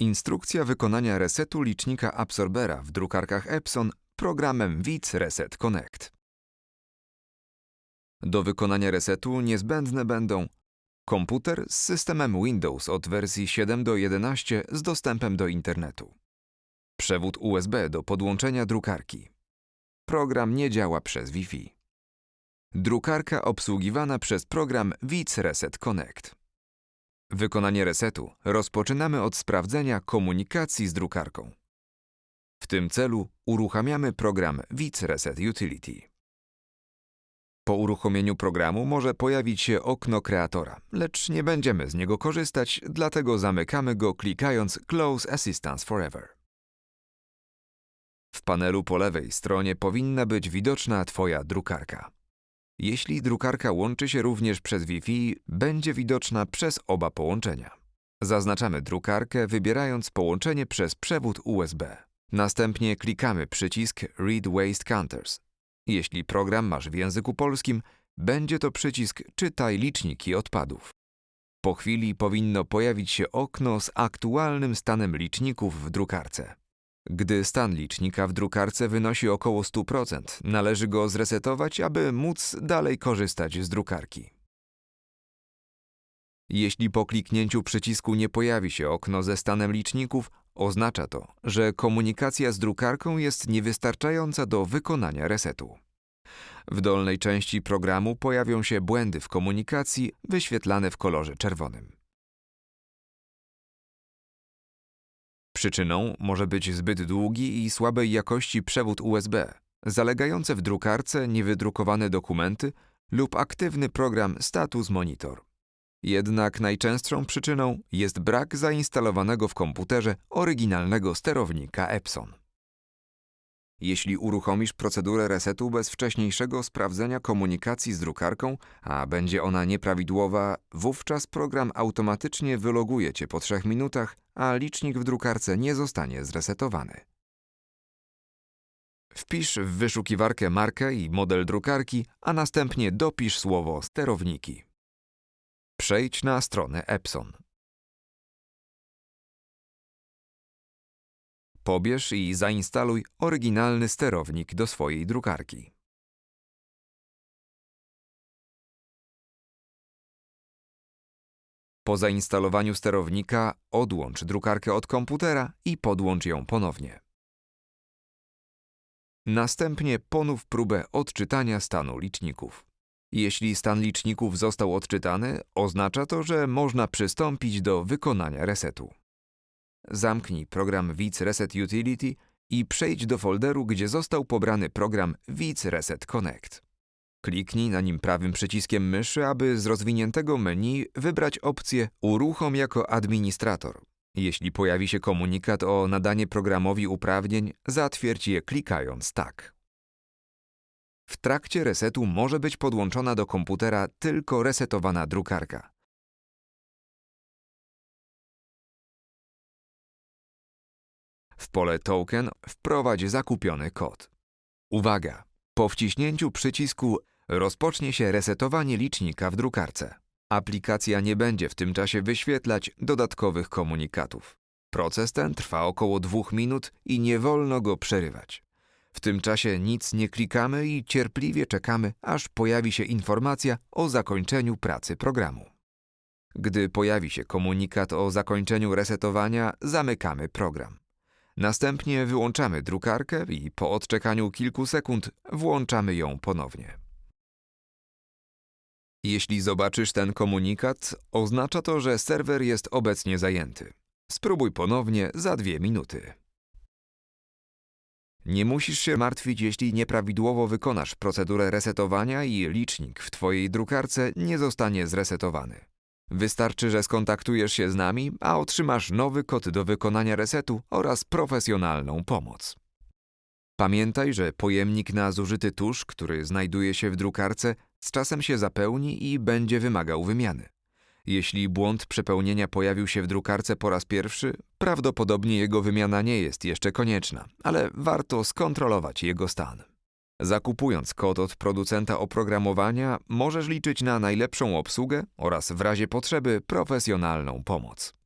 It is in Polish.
Instrukcja wykonania resetu licznika absorbera w drukarkach Epson programem VIC Reset Connect. Do wykonania resetu niezbędne będą komputer z systemem Windows od wersji 7 do 11 z dostępem do internetu, przewód USB do podłączenia drukarki. Program nie działa przez Wi-Fi. Drukarka obsługiwana przez program VIC Reset Connect. Wykonanie resetu rozpoczynamy od sprawdzenia komunikacji z drukarką. W tym celu uruchamiamy program VIC Reset Utility. Po uruchomieniu programu może pojawić się okno kreatora, lecz nie będziemy z niego korzystać, dlatego zamykamy go klikając Close Assistance Forever. W panelu po lewej stronie powinna być widoczna Twoja drukarka. Jeśli drukarka łączy się również przez Wi-Fi, będzie widoczna przez oba połączenia. Zaznaczamy drukarkę, wybierając połączenie przez przewód USB. Następnie klikamy przycisk Read Waste Counters. Jeśli program masz w języku polskim, będzie to przycisk Czytaj liczniki odpadów. Po chwili powinno pojawić się okno z aktualnym stanem liczników w drukarce. Gdy stan licznika w drukarce wynosi około 100%, należy go zresetować, aby móc dalej korzystać z drukarki. Jeśli po kliknięciu przycisku nie pojawi się okno ze stanem liczników, oznacza to, że komunikacja z drukarką jest niewystarczająca do wykonania resetu. W dolnej części programu pojawią się błędy w komunikacji wyświetlane w kolorze czerwonym. Przyczyną może być zbyt długi i słabej jakości przewód USB, zalegające w drukarce niewydrukowane dokumenty lub aktywny program Status Monitor. Jednak najczęstszą przyczyną jest brak zainstalowanego w komputerze oryginalnego sterownika Epson. Jeśli uruchomisz procedurę resetu bez wcześniejszego sprawdzenia komunikacji z drukarką, a będzie ona nieprawidłowa, wówczas program automatycznie wyloguje cię po 3 minutach, a licznik w drukarce nie zostanie zresetowany. Wpisz w wyszukiwarkę markę i model drukarki, a następnie dopisz słowo sterowniki. Przejdź na stronę Epson. Pobierz i zainstaluj oryginalny sterownik do swojej drukarki. Po zainstalowaniu sterownika odłącz drukarkę od komputera i podłącz ją ponownie. Następnie ponów próbę odczytania stanu liczników. Jeśli stan liczników został odczytany, oznacza to, że można przystąpić do wykonania resetu. Zamknij program VIC Reset Utility i przejdź do folderu, gdzie został pobrany program VIC Reset Connect. Kliknij na nim prawym przyciskiem myszy, aby z rozwiniętego menu wybrać opcję Uruchom jako administrator. Jeśli pojawi się komunikat o nadanie programowi uprawnień, zatwierdź je klikając tak. W trakcie resetu może być podłączona do komputera tylko resetowana drukarka. W pole Token wprowadź zakupiony kod. Uwaga! Po wciśnięciu przycisku rozpocznie się resetowanie licznika w drukarce. Aplikacja nie będzie w tym czasie wyświetlać dodatkowych komunikatów. Proces ten trwa około dwóch minut i nie wolno go przerywać. W tym czasie nic nie klikamy i cierpliwie czekamy, aż pojawi się informacja o zakończeniu pracy programu. Gdy pojawi się komunikat o zakończeniu resetowania, zamykamy program. Następnie wyłączamy drukarkę i po odczekaniu kilku sekund włączamy ją ponownie. Jeśli zobaczysz ten komunikat, oznacza to, że serwer jest obecnie zajęty. Spróbuj ponownie za dwie minuty. Nie musisz się martwić, jeśli nieprawidłowo wykonasz procedurę resetowania i licznik w Twojej drukarce nie zostanie zresetowany. Wystarczy, że skontaktujesz się z nami, a otrzymasz nowy kod do wykonania resetu oraz profesjonalną pomoc. Pamiętaj, że pojemnik na zużyty tusz, który znajduje się w drukarce, z czasem się zapełni i będzie wymagał wymiany. Jeśli błąd przepełnienia pojawił się w drukarce po raz pierwszy, prawdopodobnie jego wymiana nie jest jeszcze konieczna, ale warto skontrolować jego stan. Zakupując kod od producenta oprogramowania, możesz liczyć na najlepszą obsługę oraz w razie potrzeby profesjonalną pomoc.